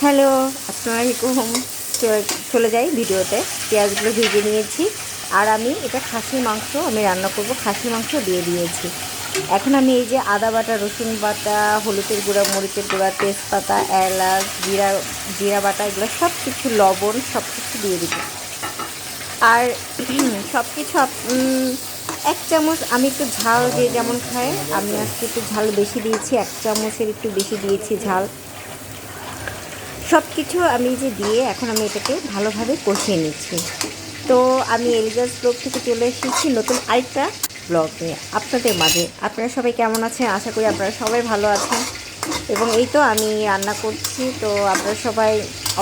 Hello আসসালামু আলাইকুম চলে- যাই ভিডিওতে। পেঁয়াজগুলো ভেজে নিয়েছি। আর আমি, এটা খাসির মাংস, আমি রান্না করব। খাসির মাংস দিয়ে দিয়েছি। এখন আমি এই যে আদা বাটা, রসুন বাটা, হলুদের গুঁড়া, মরিচের গুঁড়া, তেজপাতা, এলাচ, জিরা জিরা বাটা, এগুলো সব কিছু লবণ সব কিছু দিয়ে দিব। আর সব কিছু এক চামচ, আমি একটু ঝাল যে যেমন খাই আমি আজকে একটু ঝাল বেশি দিয়েছি, এক চামচের একটু বেশি দিয়েছি ঝাল। সব কিছু আমি যে দিয়ে এখন আমি এটাকে ভালোভাবে কষিয়ে নিচ্ছি। তো আমি এলিজাস ব্লগ থেকে চলে এসেছি নতুন আরেকটা ব্লগ নিয়ে। আপনাদের মাঝে। আপনারা সবাই কেমন আছেন? আশা করি আপনারা সবাই ভালো আছেন। এবং এই তো আমি রান্না করছি। তো আপনারা সবাই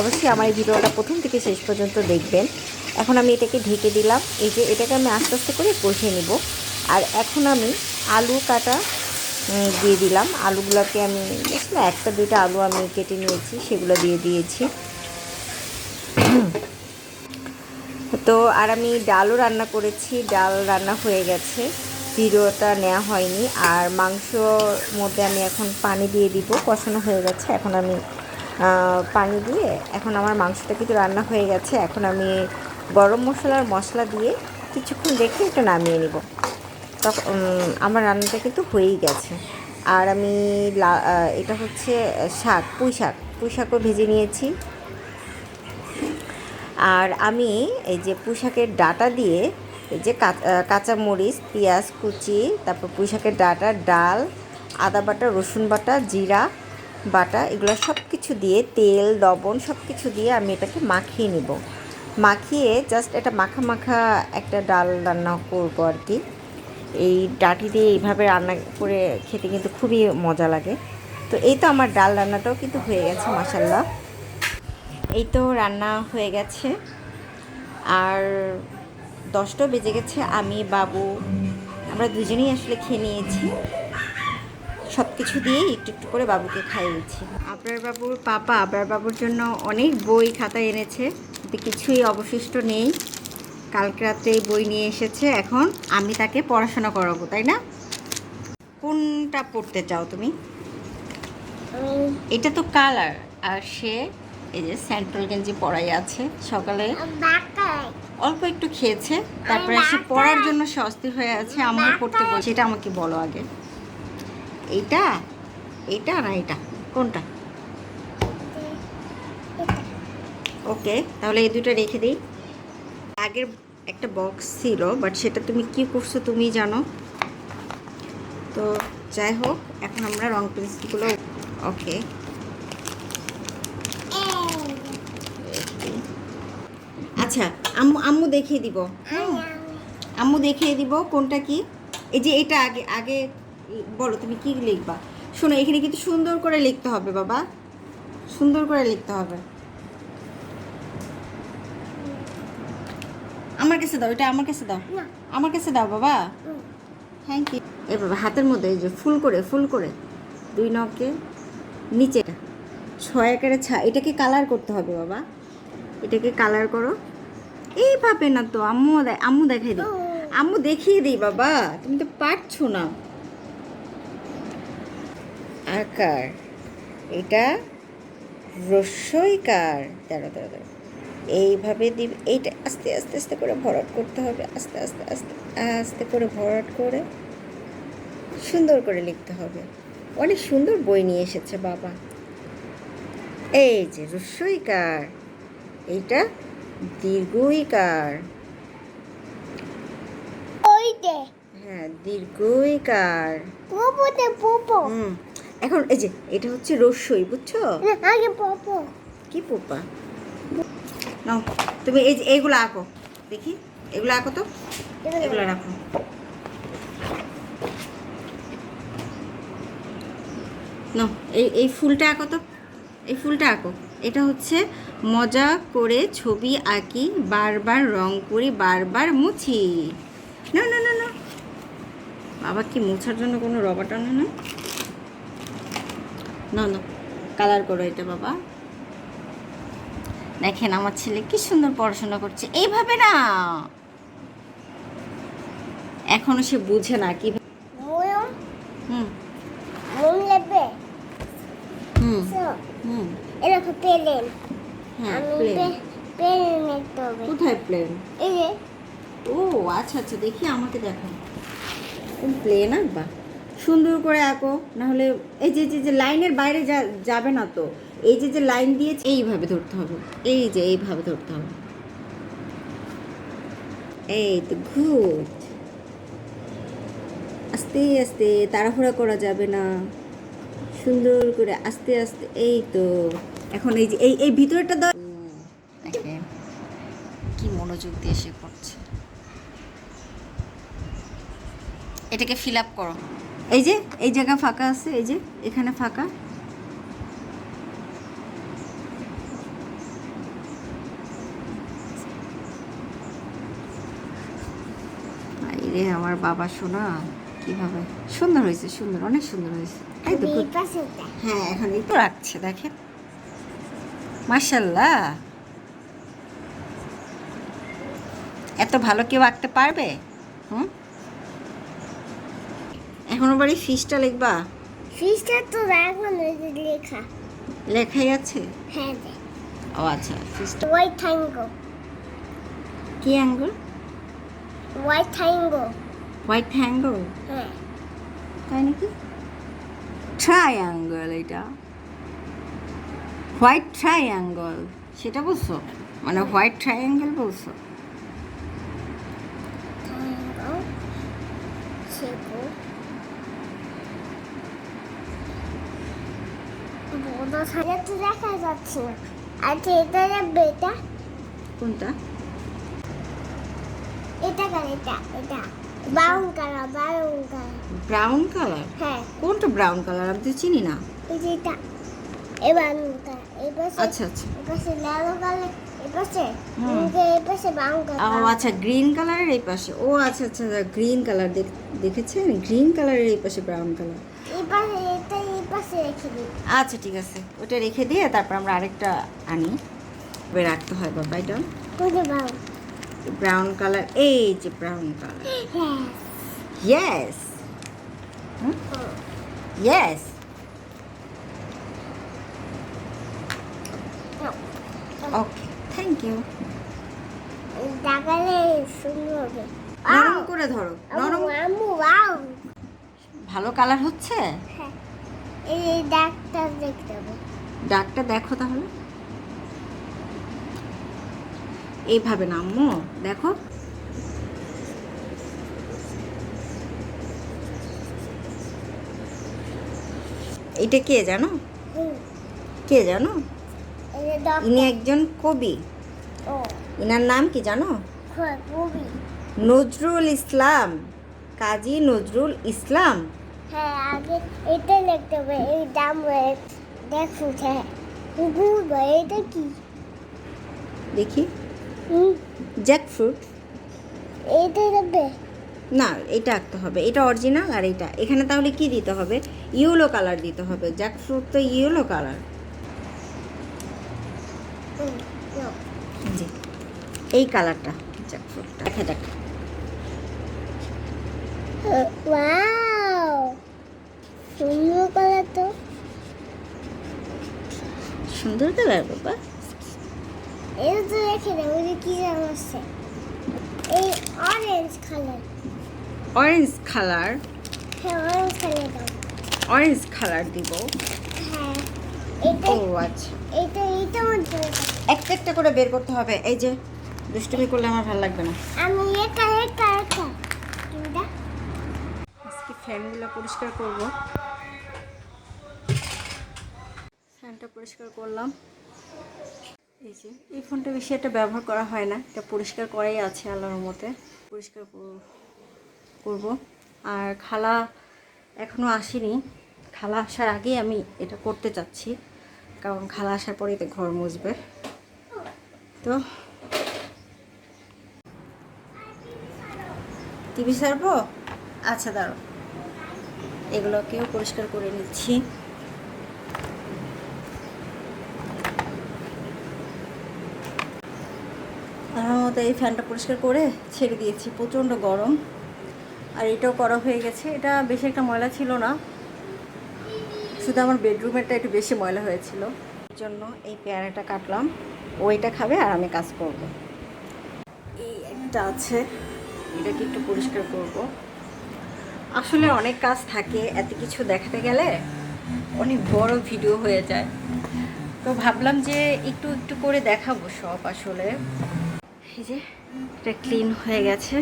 অবশ্যই আমার এই ভিডিওটা প্রথম থেকে শেষ পর্যন্ত দেখবেন। এখন আমি এটাকে ঢেকে দিলাম। এই যে এটাকে আমি আস্তে আস্তে করে কষিয়ে নিব। আর এখন আমি আলু কাটা দিয়ে দিলাম। আলুগুলোকে আমি একটা দুইটা আলু আমি কেটে নিয়েছি, সেগুলো দিয়ে দিয়েছি। তো আর আমি ডালও রান্না করেছি, ডাল রান্না হয়ে গেছে। ভিডিওটা নেওয়া হয়নি। আর মাংসর মধ্যে আমি এখন পানি দিয়ে দিব, কষানো হয়ে গেছে। এখন আমি পানি দিয়ে, এখন আমার মাংসটা কিন্তু রান্না হয়ে গেছে। এখন আমি গরম মশলার মশলা দিয়ে কিছুক্ষণ রেখে এটা নামিয়ে নিব। তখন আমার রান্নাটা কিন্তু হয়েই গেছে। আর আমি এটা হচ্ছে শাক পুঁই শাক। পুঁই শাকও ভেজে নিয়েছি। আর আমি এই যে পুঁইশাকের ডাটা দিয়ে এই যে কা- আহ, কাঁচামরিচ পেঁয়াজ কুচি তারপর পুঁইশাকের ডাটা ডাল আদা বাটা রসুন বাটা জিরা বাটা এগুলো সব কিছু দিয়ে তেল লবণ সব কিছু দিয়ে আমি এটাকে মাখিয়ে নিব। মাখিয়ে জাস্ট এটা মাখা মাখা একটা ডাল রান্না করব আর কি। এই ডাটি দিয়ে এইভাবে রান্না করে খেতে কিন্তু খুবই মজা লাগে। তো এই তো আমার ডাল রান্নাটাও কিন্তু হয়ে গেছে মাসাল্লাহ এই তো রান্না হয়ে গেছে। আর দশটাও বেজে গেছে, আমি, বাবু, আমরা দুজনেই আসলে খেয়ে নিয়েছি। সব কিছু দিয়ে একটু একটু করে বাবুকে খাইয়েছি। আপনার বাবুর পাপা আপনার বাবুর জন্য অনেক বই খাতা এনেছে। কিছুই অবশিষ্ট নেই। কালকে রাত্রে এই বই নিয়ে এসেছে এখন আমি তাকে পড়াশোনা করাবো তাই না? কোনটা পড়তে চাও তুমি? এটা তো কালার আর সে এই যে সেন্ট্রাল গেঞ্জি পড়াই আছে সকালে। অল্প একটু খেয়েছে তারপরে সে পড়ার জন্য সে অস্থির হয়ে আছে আম্মু পড়তে বলছে এটা আমাকে বলো আগে। এইটা? এইটা না এটা? কোনটা? ওকে তাহলে এই দুটো রেখে দিই। আগের একটা বক্স ছিল বাট সেটা তুমি কি করছ তুমি জানো? তো যাই হোক, এখন আমরা রং পেন্সিলগুলো ওকে আচ্ছা আম্মু আম্মু দেখিয়ে দিব। আম্মু দেখিয়ে দিব, কোনটা কি? এই যে এটা আগে আগে বলো তুমি কি লিখবা? শোনো, এখানে কিন্তু সুন্দর করে লিখতে হবে বাবা। সুন্দর করে লিখতে হবে। আমার কাছে দাও এটা আমার কাছে দাও। আমার কাছে দাও বাবা। থ্যাংক ইউ এ বাবা হাতের মধ্যে এই যে ফুল করে ফুল করে। দুই নখকে নিচেটা ছয় একের ছা এটাকে কালার করতে হবে বাবা। এটাকে কালার করো। এইভাবে না তো আম্মু আম্মু দেখাই দিই আম্মু দেখিয়ে দিই বাবা তুমি তো পারছ না। আকার এটা রস্যইকার দাঁড়া দাঁড়া দাঁড়া এইভাবে দিব এইটা আস্তে আস্তে আস্তে করে ভরাট করতে হবে আস্তে আস্তে আস্তে আস্তে করে ভরাট করে সুন্দর করে লিখতে হবে। অনেক সুন্দর বই নিয়ে এসেছে বাবা। এই যে রস্যইকার এইটা দীর্ঘইকার। হ্যাঁ দীর্ঘইকার। হুম এখন এই যে এটা হচ্ছে রস্যই বুঝছ? কি পোপা? নাও। তুমি এই যে এইগুলো আঁকো। দেখি এগুলো আঁকো তো? এগুলো রাখো। নাও এই এই ফুলটা আঁকো তো। এই ফুলটা আঁকো। এটা হচ্ছে মজা করে ছবি আঁকি বারবার রং করি বারবার মুছি। না না না না বাবা কি মোছার জন্য কোনো রবার টানে না না না কালার করো এটা বাবা। দেখেন আমার ছেলে কি সুন্দর পড়াশোনা করছে। এইভাবে না। এখনও সে বুঝে না কি হুম। হুম। হুম। এরকম পেলেন। হ্যাঁ প্লেন। কোথায় প্লেন? ও আচ্ছা আচ্ছা দেখি আমাকে দেখো। প্লেন আঁকবা? সুন্দর করে আঁকো নাহলে এই যে যে লাইনের বাইরে যাবে না তো। এই যে যে লাইন দিয়েছে এইভাবে ধরতে হবে। এই যে এইভাবে ধরতে হবে। এই তো গুড আস্তে আস্তে তাড়াহুড়া করা যাবে না। সুন্দর করে আস্তে আস্তে এই তো। এখন এই যে এই এই ভিতরটা দাও কি মনোযোগ দিয়ে সে করছে। এটাকে ফিল আপ করো। এই যে এই জায়গা ফাঁকা আছে এই যে এখানে ফাঁকা রে আমার বাবা শোনা কীভাবে? সুন্দর হয়েছে সুন্দর অনেক সুন্দর হয়েছে। এই তো হ্যাঁ এখন এই তো রাখছে দেখেন। মার্শাল্লাহ এত ভালো কেউ আঁকতে পারবে? হুম? এখন বাড়ি ফিসটা লিখবা? ফিসটা তো যে লেখা। লেখাই আছে? হ্যাঁ ও আচ্ছা ফিসটা। হোয়াইট ট্রায়াঙ্গল কি অ্যাঙ্গল হোয়াইট ট্রায়াঙ্গল হোয়াইট হ্যাঁ তাই নাকি? ট্রায়াঙ্গল এটা। হোয়াইট ট্রায়াঙ্গল সেটা বলছো? মানে হোয়াইট ট্রায়াঙ্গেল বলছো? দেখা যাচ্ছে। আচ্ছা এটা কোনটা? এটা এটা? এটা। Brown colour brown colour brown colour হ্যাঁ। কোনটা ব্রাউন কালার আমি তো চিনি না। এই যে এটা। এই ব্রাউন কালার এই পাশে আচ্ছা আচ্ছা। এই পাশে লাল কালার এই পাশে এই পাশে ব্রাউন ও আচ্ছা গ্রিন কালারের এই পাশে। ও আচ্ছা আচ্ছা গ্রিন কালার দেখেছেন? গ্রিন কালারের এই পাশে ব্রাউন কালার এই পাশে এটা এই পাশে রেখে দিই। আচ্ছা ঠিক আছে। ওটা রেখে দিয়ে তারপর আমরা আরেকটা আনি। রাখতে হয় বাবা এটা কোথায় ব্রাউন ব্রাউন কালার এই যে brown colour yes yes okay thank you দেখালে সুন্দর হবে নরম করে ধরো। নরম আম্মু আম্মু ওয়াও ভালো কালার হচ্ছে? হ্যাঁ। এই যে ডাক্তার দেখতে হবে। ডাকটা দেখো তাহলে। এইভাবে না আম্মু। দেখো। এটা কে জানো? কে জানো? ইনি একজন কবি। ইনার নাম কি জানো? খুবই নজরুল ইসলাম। কাজী নজরুল ইসলাম। হ্যাঁ আগে এটা লিখতে হবে এই দাম দেখুন হ্যাঁ। এটা কি? দেখি। জ্যাকফ্রুট এটা দেবে। না এটা আঁকতে হবে। এটা অরিজিনাল আর এটা। এখানে তাহলে কি দিতে হবে? ইয়েলো কালার দিতে হবে। জ্যাকফ্রুট তো ইয়েলো কালার জি। এই কালারটা জ্যাকফ্রুটটা দেখা যাক ওয়াও সুন্দর কালার তো। সুন্দর কালার বাবা। এটা তো রেখে দাও ওই যে কি জাম আছে এই অরেঞ্জ কালার অরেঞ্জ কালার হ্যাঁ অরেঞ্জ কালার দাও অরেঞ্জ কালার দিব। হ্যাঁ এটা ও আচ্ছা। এটা এইটা মধ্যে একটা একটা করে বের করতে হবে। এই যে দুষ্টুমি করলে আমার ভালো লাগবে না। আমি এটা এটা এটা আজকে ফ্যানগুলো পরিষ্কার করব। ফ্যানটা পরিষ্কার করলাম। এই যে, এই ফোনটা বেশি একটা ব্যবহার করা হয় না। এটা পরিষ্কার করাই আছে আল্লাহর মতে পরিষ্কার কর- করব। আর খালা এখনও আসেনি। খালা আসার আগেই আমি এটা করতে চাচ্ছি। কারণ খালা আসার পরেই তো ঘর মুছবে। তো টিভি সারবো? আচ্ছা দাঁড়ো এগুলোকেও পরিষ্কার করে নিচ্ছি। মতো এই ফ্যানটা পরিষ্কার করে ছেড়ে দিয়েছি, প্রচণ্ড গরম। আর এটাও করা হয়ে গেছে। এটা বেশি একটা ময়লা ছিল না। শুধু আমার বেডরুমেরটা একটু বেশি ময়লা হয়েছিল। জন্য এই পেয়ারাটা কাটলাম। ও এটা খাবে আর আমি কাজ করব। এই একটা আছে। এটাকে একটু পরিষ্কার করব। আসলে অনেক কাজ থাকে, এত কিছু দেখাতে গেলে অনেক বড় ভিডিও হয়ে যায়। তো ভাবলাম যে একটু একটু করে দেখাবো সব আসলে। যে ক্লিন হয়ে গেছে।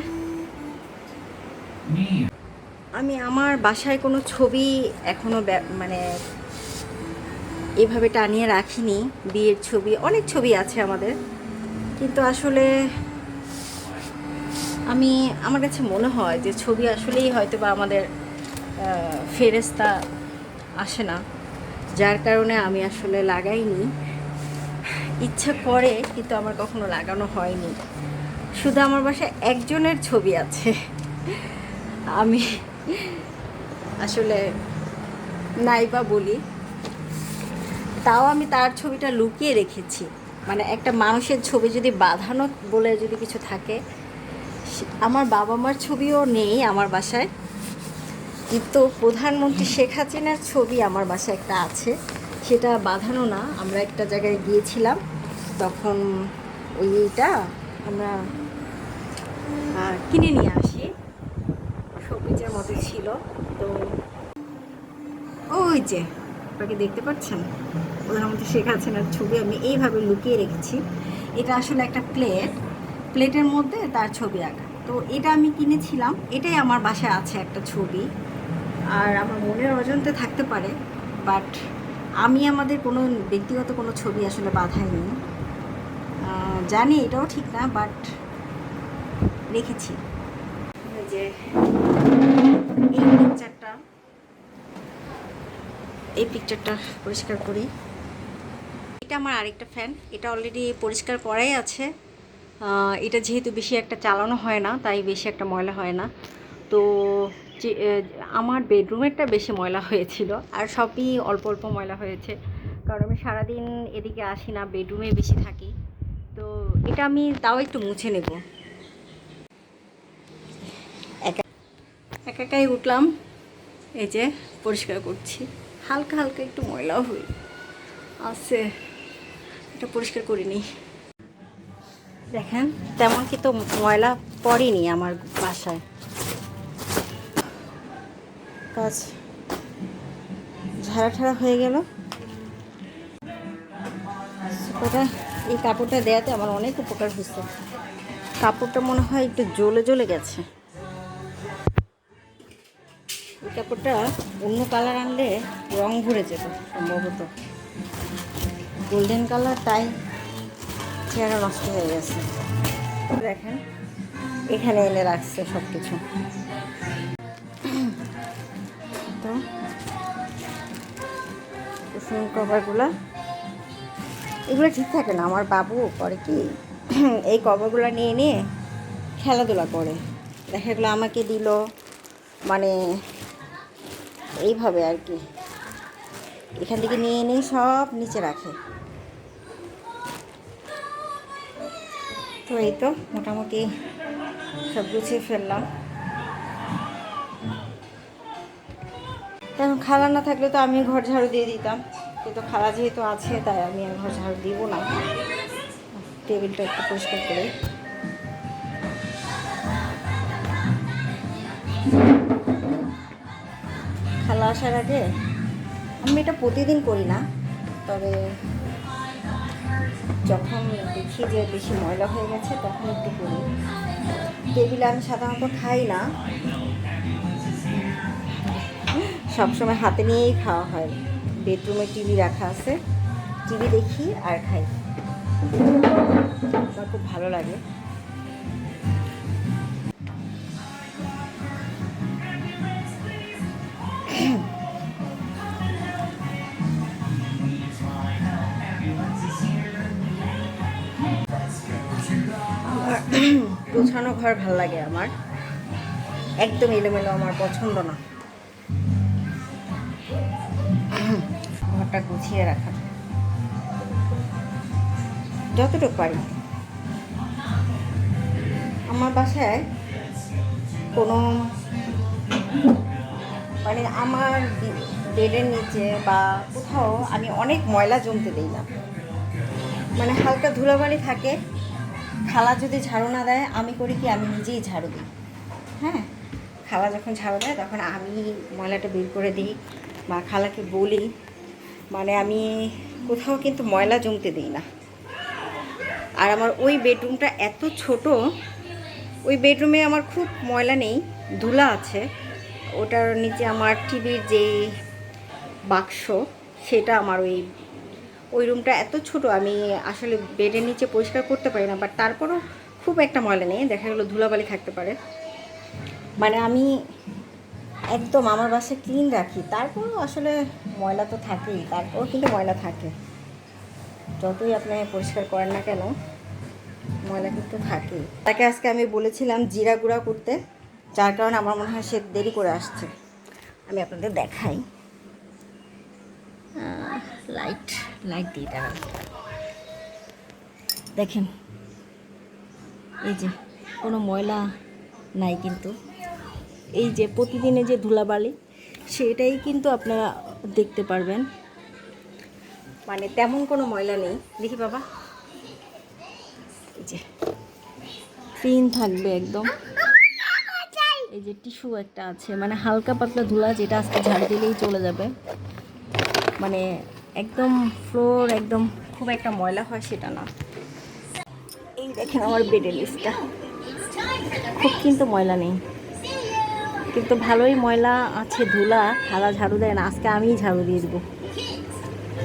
আমি আমার বাসায় কোনো ছবি এখনও মানে এভাবে টানিয়ে রাখিনি। বিয়ের ছবি, অনেক ছবি আছে আমাদের। কিন্তু আসলে আমি, আমার কাছে মনে হয় যে ছবি আসলেই হয়তো বা আমাদের ফেরেস্তা আসে না। যার কারণে আমি আসলে লাগাইনি। ইচ্ছা করে, কিন্তু আমার কখনো লাগানো হয়নি। শুধু আমার বাসায় একজনের ছবি আছে। আমি আসলে নাইবা বলি, তাও আমি তার ছবিটা লুকিয়ে রেখেছি। মানে একটা মানুষের ছবি যদি বাঁধানো বলে যদি কিছু থাকে আমার বাবা মার ছবিও নেই আমার বাসায়। কিন্তু প্রধানমন্ত্রী শেখ হাসিনার ছবি আমার বাসায় একটা আছে। সেটা বাঁধানো না। আমরা একটা জায়গায় গিয়েছিলাম, তখন ওইটা আমরা কিনে নিয়ে আসি। শোপিজের মতো ছিল, তো ওই যে, আপনাকে দেখতে পাচ্ছেন? প্রধানমন্ত্রী শেখ হাসিনার ছবি আমি এইভাবে লুকিয়ে রেখেছি। এটা আসলে একটা প্লেট, প্লেটের মধ্যে তার ছবি আঁকা। তো এটা আমি কিনেছিলাম, এটাই আমার বাসায় আছে একটা ছবি। আর আমার মনের অজান্তে থাকতে পারে, বাট আমি আমাদের কোনো ব্যক্তিগত কোনো ছবি আসলে বাধাইনি। জানি এটাও ঠিক না, বাট রেখেছি। যে, এই পিকচারটা পরিষ্কার করি। এটা আমার আরেকটা ফ্যান এটা অলরেডি পরিষ্কার করাই আছে। এটা যেহেতু বেশি একটা চালানো হয় না, তাই বেশি একটা ময়লা হয় না। তো যে আমার বেডরুমেরটা বেশি ময়লা হয়েছিল। আর সবই অল্প অল্প ময়লা হয়েছে। কারণ আমি সারাদিন এদিকে আসি না বেডরুমে বেশি থাকি। তো এটা আমি তাও একটু মুছে নেব। একা একা একাই উঠলাম। এই যে, পরিষ্কার করছি। হালকা হালকা একটু ময়লাও হই আছে। এটা পরিষ্কার করিনি দেখেন, তেমন কি তো ময়লা পড়েনি আমার বাসায়। কাজ ঝাড়া ঠাড়া হয়ে গেল। ওটা এই কাপড়টা দেওয়াতে আমার অনেক উপকার হয়েছে। কাপড়টা মনে হয় একটু জ্বলে জ্বলে গেছে। এই কাপড়টা অন্য কালার আনলে রং ভরে যেত সম্ভবত। গোল্ডেন কালার তাই চেহারা নষ্ট হয়ে গেছে। দেখেন, এখানে এনে রাখছে সব কিছু তো কুসুম এগুলো ঠিক থাকে না, আমার বাবু করে কি? এই কভারগুলো নিয়ে নিয়ে খেলাধুলা করে। দেখা গেলো আমাকে দিল মানে এইভাবে আর কি। এখান থেকে নিয়ে নিয়ে সব নিচে রাখে। তো এই তো, মোটামুটি সব গুছিয়ে ফেললাম। এখন খালা না থাকলে তো আমি ঘর ঝাড়ু দিয়ে দিতাম। কিন্তু খালা যেহেতু আছে, তাই আমি আর ঘর ঝাড়ু দিব না। টেবিলটা একটু পরিষ্কার করে খালা আসার আগে আমি এটা প্রতিদিন করি না, তবে যখন দেখি যে বেশি ময়লা হয়ে গেছে, তখন একটু করি। টেবিলে আমি সাধারণত খাই না সবসময় হাতে নিয়েই খাওয়া হয়। বেডরুমে টিভি রাখা আছে। টিভি দেখি আর খাই। আমার খুব ভালো লাগে। গোছানো ঘর ভালো লাগে আমার। একদম এলোমেলো, আমার পছন্দ না। ঘরটা গুছিয়ে রাখা। যতটুকু পারি। আমার বাসায় কোনো মানে আমার বেডের নিচে বা কোথাও আমি অনেক ময়লা জমতে দিই না। মানে হালকা ধুলাবালি থাকে খালা যদি ঝাড়ু না দেয়, আমি করি কি, আমি নিজেই ঝাড়ু দিই। হ্যাঁ খালা যখন ঝাড়ু দেয়, তখন আমি ময়লাটা বের করে দিই বা খালাকে বলি। মানে আমি কোথাও কিন্তু ময়লা জমতে দিই না। আর আমার ওই বেডরুমটা এত ছোট, ওই বেডরুমে আমার খুব ময়লা নেই, ধুলা আছে। ওটার নিচে আমার টিভির যে বাক্স, সেটা আমার ওই ওই রুমটা এত ছোট, আমি আসলে বেডের নিচে পরিষ্কার করতে পারি না বাট তারপরও খুব একটা ময়লা নেই, দেখা গেলো ধুলাবালি থাকতে পারে। মানে আমি একদম আমার বাসায় ক্লিন রাখি। তারপরও আসলে ময়লা তো থাকেই, তারপরও কিন্তু ময়লা থাকে। যতই আপনি পরিষ্কার করেন না কেন, ময়লা কিন্তু থাকেই। তাকে আজকে আমি বলেছিলাম জিরা গুঁড়া করতে, যার কারণে আমার মনে হয় সে দেরি করে আসছে। আমি আপনাদের দেখাই। লাইট লাইট দিয়ে দাঁড়ান। দেখেন, এই যে কোনো ময়লা নাই কিন্তু। এই যে প্রতিদিনে যে ধুলাবালি সেটাই কিন্তু আপনারা দেখতে পারবেন। মানে তেমন কোনো ময়লা নেই। দেখি বাবা। এই যে ক্লিন থাকবে একদম। এই যে টিস্যু একটা আছে মানে হালকা পাতলা ধুলা যেটা আজকে ঝাড় দিলেই চলে যাবে। মানে একদম ফ্লোর একদম খুব একটা ময়লা হয় সেটা না। এই দেখেন আমার বেডের লিস্টটা। খুব কিন্তু ময়লা নেই। কিন্তু ভালোই ময়লা আছে, ধুলা খালা ঝাড়ু দেয় না, আজকে আমিই ঝাড়ু দিয়ে দেবো।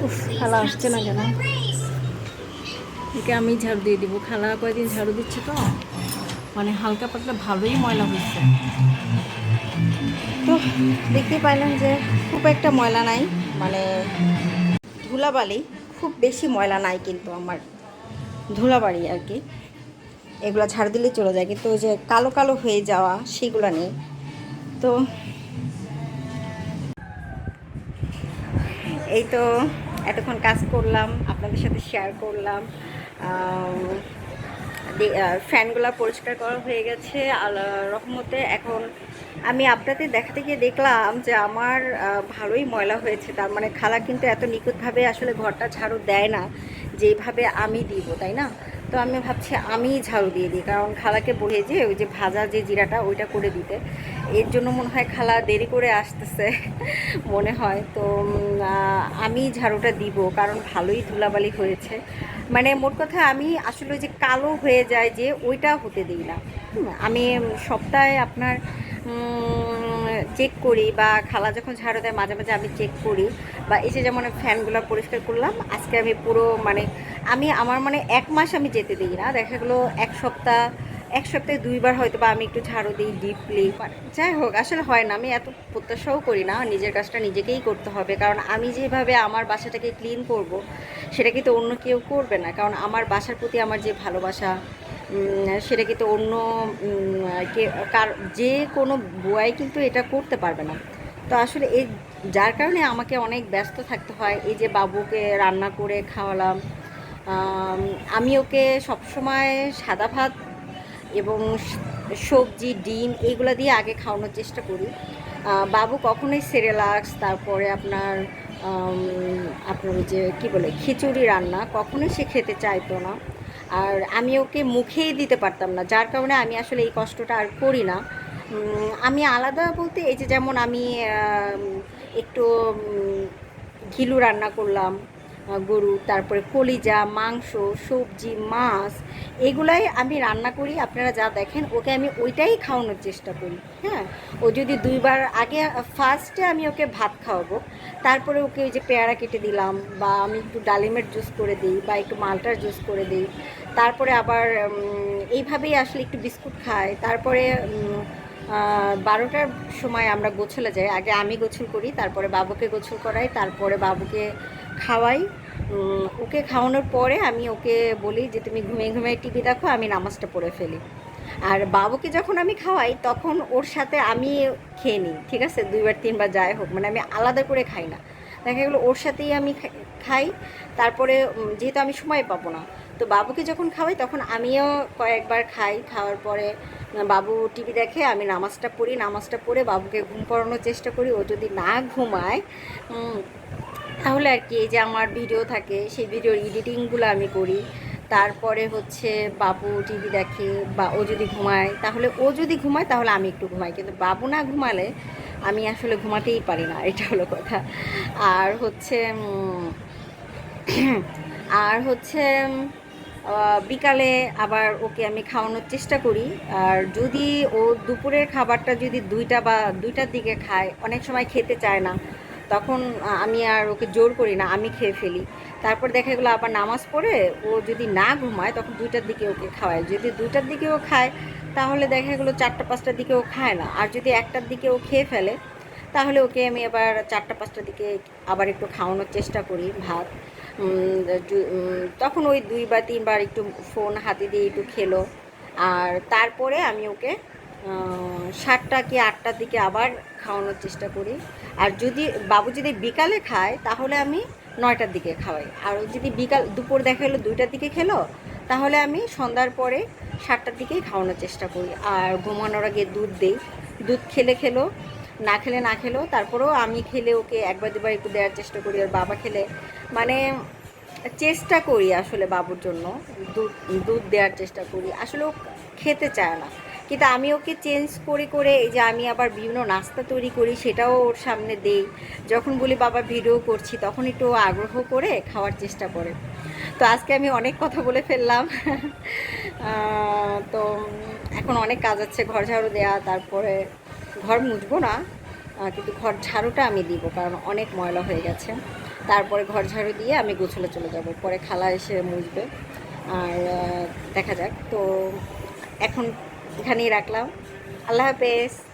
উফ খালা আসছে না কেন? একে আমি ঝাড়ু দিয়ে দিব। খালা কয়েকদিন ঝাড়ু দিচ্ছে তো? মানে হালকা পাতলা ভালোই ময়লা হয়েছে। তো দেখতে পাইলেন যে খুব একটা ময়লা নাই মানে ধুলাবালি, খুব বেশি ময়লা নাই কিন্তু আমার। ধুলাবাড়ি আর কি। এগুলো ঝাড় দিলে চলে যায়, কিন্তু ওই যে কালো কালো হয়ে যাওয়া, সেগুলো নেই। তো এই তো এতক্ষণ কাজ করলাম, আপনাদের সাথে শেয়ার করলাম ফ্যানগুলো পরিষ্কার করা হয়ে গেছে আল্লাহ রহমতে এখন আমি আপনাদের দেখাতে গিয়ে দেখলাম যে আমার ভালোই ময়লা হয়েছে, তার মানে খালা কিন্তু এত নিখুঁতভাবে আসলে ঘরটা ঝাড়ু দেয় না, যেভাবে আমি দিব, তাই না? তো আমি ভাবছি আমি ঝাড়ু দিয়ে দিই, কারণ খালাকে বলে যে ওই যে ভাজা যে জিরাটা ওইটা করে দিতে। এর জন্য মনে হয় খালা দেরি করে আসতেছে মনে হয়। তো আমি ঝাড়ুটা দিব, কারণ ভালোই ধুলাবালি হয়েছে। মানে মোট কথা আমি আসলে যে কালো হয়ে যায় যে ওইটা হতে দিই না। আমি সপ্তাহে আপনার চেক করি বা খালা যখন ঝাড়ু দেয়, মাঝে মাঝে আমি চেক করি বা এসে যেমন ফ্যানগুলো পরিষ্কার করলাম, আজকে আমি পুরো মানে আমি আমার মানে এক মাস আমি যেতে দিই না। দেখা গেলো এক সপ্তাহ, এক সপ্তাহে দুইবার হয়তো বা আমি একটু ঝাড়ু দিই ডিপলি যাই হোক, আসলে হয় না, আমি এত প্রত্যাশাও করি না, নিজের কাজটা নিজেকেই করতে হবে। কারণ আমি যেভাবে আমার বাসাটাকে ক্লিন করব, সেটা কিন্তু অন্য কেউ করবে না। কারণ আমার বাসার প্রতি আমার যে ভালোবাসা সেটা কিন্তু অন্য কার, যে কোনো বুয়াই কিন্তু এটা করতে পারবে না। তো আসলে এই, যার কারণে আমাকে অনেক ব্যস্ত থাকতে হয়। এই যে বাবুকে রান্না করে খাওয়ালাম, আমি ওকে সবসময় সাদা ভাত এবং সবজি, ডিম এইগুলো দিয়ে আগে খাওয়ানোর চেষ্টা করি। বাবু কখনোই সেরেলাক্স, তারপরে আপনার আপনার যে কী বলে, খিচুড়ি রান্না কখনোই সে খেতে চাইতো না। আর আমি ওকে মুখেই দিতে পারতাম না, যার কারণে আমি আসলে এই কষ্টটা আর করি না। আমি আলাদা বলতে এই যে যেমন আমি একটু ঘিলু রান্না করলাম গরু, তারপরে কলিজা, মাংস, সবজি, মাছ, এগুলাই আমি রান্না করি, আপনারা যা দেখেন, ওকে আমি ওইটাই খাওয়ানোর চেষ্টা করি হ্যাঁ? ও যদি দুইবার আগে ফার্স্টে আমি ওকে ভাত খাওয়াবো, তারপরে ওকে ওই যে পেয়ারা কেটে দিলাম, বা আমি একটু ডালিমের জুস করে দিই, বা একটু মালটার জুস করে দিই, তারপরে আবার এইভাবেই আসলে একটু বিস্কুট খাই তারপরে বারোটার সময় আমরা গোছলে যাই। আগে আমি গোছল করি, তারপরে বাবুকে গোছল করাই, তারপরে বাবুকে খাওয়াই। ওকে খাওয়ানোর পরে আমি ওকে বলি যে, তুমি ঘুমিয়ে ঘুমিয়ে টিভি দেখো, আমি নামাজটা পড়ে ফেলি। আর বাবুকে যখন আমি খাওয়াই, তখন ওর সাথে আমি খেয়ে নিই, ঠিক আছে? দুইবার, তিনবার যাই হোক মানে আমি আলাদা করে খাই না। দেখা গেলো ওর সাথেই আমি খাই- তারপরে যেহেতু আমি সময় পাবো না তো বাবুকে যখন খাওয়াই, তখন আমিও কয়েকবার খাই। খাওয়ার পরে বাবু টিভি দেখে, আমি নামাজটা পড়ি। নামাজটা পড়ে বাবুকে ঘুম পড়ানোর চেষ্টা করি। ও যদি না ঘুমায় তাহলে আর কি, এই যে আমার ভিডিও থাকে, সেই ভিডিওর এডিটিংগুলো আমি করি। তারপরে হচ্ছে বাবু টিভি দেখে, বা ও যদি ঘুমায়, তাহলে ও যদি ঘুমায়, তাহলে আমি একটু ঘুমাই। কিন্তু বাবু না ঘুমালে, আমি আসলে ঘুমাতেই পারি না, এটা হলো কথা। আর হচ্ছে আর হচ্ছে বিকালে আবার ওকে আমি খাওয়ানোর চেষ্টা করি। আর যদি ও দুপুরের খাবারটা যদি দুইটা বা দুইটার দিকে খায়, অনেক সময় খেতে চায় না, তখন আমি আর ওকে জোর করি না, আমি খেয়ে ফেলি। তারপর দেখা গেলো আবার নামাজ পড়ে, ও যদি না ঘুমায়, তখন দুইটার দিকে ওকে খাওয়ায়। যদি দুইটার দিকে ও খায়, তাহলে দেখা গেলো চারটা, পাঁচটার দিকে ও খায় না। আর যদি একটার দিকে ও খেয়ে ফেলে, তাহলে ওকে আমি আবার চারটা, পাঁচটার দিকে আবার একটু খাওয়ানোর চেষ্টা করি ভাত। তখন ওই দুই বা তিনবার একটু ফোন হাতে দিয়ে একটু খেলো। আর তারপরে আমি ওকে সাতটা কি আটটার দিকে আবার খাওয়ানোর চেষ্টা করি। আর যদি, বাবু যদি বিকালে খায়, তাহলে আমি নয়টার দিকে খাওয়াই। আর যদি বিকাল, দুপুর দেখা গেলো দুইটার দিকে খেলো, তাহলে আমি সন্ধ্যার পরে সাতটার দিকেই খাওয়ানোর চেষ্টা করি। আর ঘুমানোর আগে দুধ দিই। দুধ খেলে খেলো, না খেলে না খেলো, তারপরেও আমি খেলে ওকে একবার দুবার একটু দেওয়ার চেষ্টা করি। আর বাবা খেলে মানে চেষ্টা করি আসলে বাবুর জন্য, দুধ দুধ দেওয়ার চেষ্টা করি। আসলে ও খেতে চায় না। কিন্তু আমি ওকে চেঞ্জ করে করে এই যে আমি আবার বিভিন্ন নাস্তা তৈরি করি, সেটাও ওর সামনে দেই। যখন বলি, বাবা ভিডিও করছি, তখন একটু আগ্রহ করে খাওয়ার চেষ্টা করে। তো আজকে আমি অনেক কথা বলে ফেললাম। তো এখন অনেক কাজ আছে, ঘর ঝাড়ু দেওয়া তারপরে ঘর মুছবো না কিন্তু ঘর ঝাড়ুটা আমি দিব, কারণ অনেক ময়লা হয়ে গেছে। তারপরে ঘর ঝাড়ু দিয়ে আমি গোছলে চলে যাব। পরে খালা এসে মুছবে। আর দেখা যাক। তো এখন এখানেই রাখলাম। আল্লাহ হাফেজ।